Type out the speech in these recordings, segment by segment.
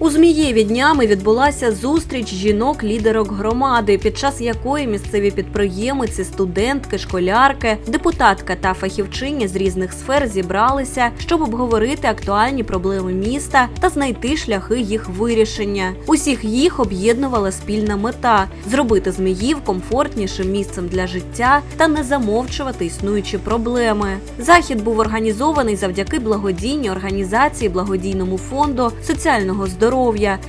У Змієві днями відбулася зустріч жінок-лідерок громади, під час якої місцеві підприємиці, студентки, школярки, депутатка та фахівчині з різних сфер зібралися, щоб обговорити актуальні проблеми міста та знайти шляхи їх вирішення. Усіх їх об'єднувала спільна мета зробити Зміїв комфортнішим місцем для життя та не замовчувати існуючі проблеми. Захід був організований завдяки благодійній організації благодійному фонду соціального здоров'я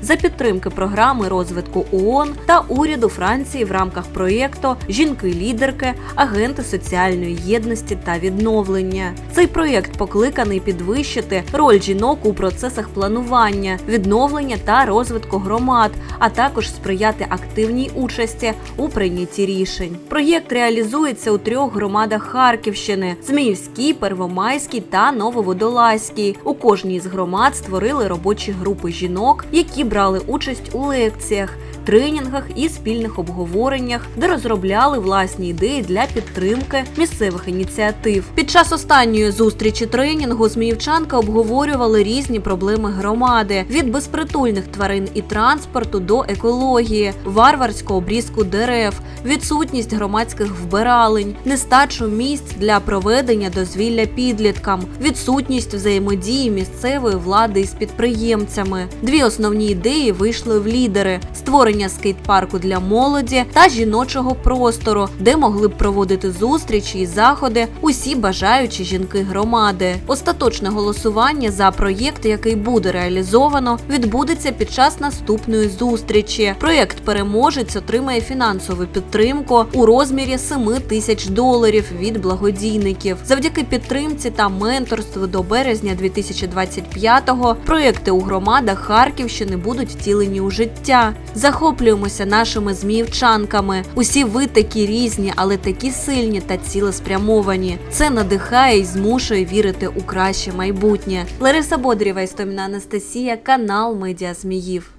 за підтримки програми розвитку ООН та уряду Франції в рамках проєкту Жінки-лідерки, агенти соціальної єдності та відновлення. Цей проєкт покликаний підвищити роль жінок у процесах планування, відновлення та розвитку громад, а також сприяти активній участі у прийнятті рішень. Проєкт реалізується у трьох громадах Харківщини: Зміївській, Первомайській та Нововодолазькій. У кожній з громад створили робочі групи жінок, які брали участь у лекціях. Тренінгах і спільних обговореннях, де розробляли власні ідеї для підтримки місцевих ініціатив. Під час останньої зустрічі тренінгу зміївчанки обговорювали різні проблеми громади від безпритульних тварин і транспорту до екології, варварського обрізку дерев, відсутність громадських вбиралень, нестачу місць для проведення дозвілля підліткам, відсутність взаємодії місцевої влади із підприємцями. Дві основні ідеї вийшли в лідери: створення скейт-парку для молоді та жіночого простору, де могли б проводити зустрічі і заходи усі бажаючі жінки громади. Остаточне голосування за проєкт, який буде реалізовано, відбудеться під час наступної зустрічі. Проєкт переможець отримає фінансову підтримку у розмірі 7 тисяч доларів від благодійників. Завдяки підтримці та менторству до березня 2025-го проєкти у громадах Харківщини будуть втілені у життя. Захоплюємося нашими зміївчанками. Усі ви такі різні, але такі сильні та цілеспрямовані. Це надихає і змушує вірити у краще майбутнє. Лариса Бодрєва, Істоміна Анастасія, канал Медіа Зміїв.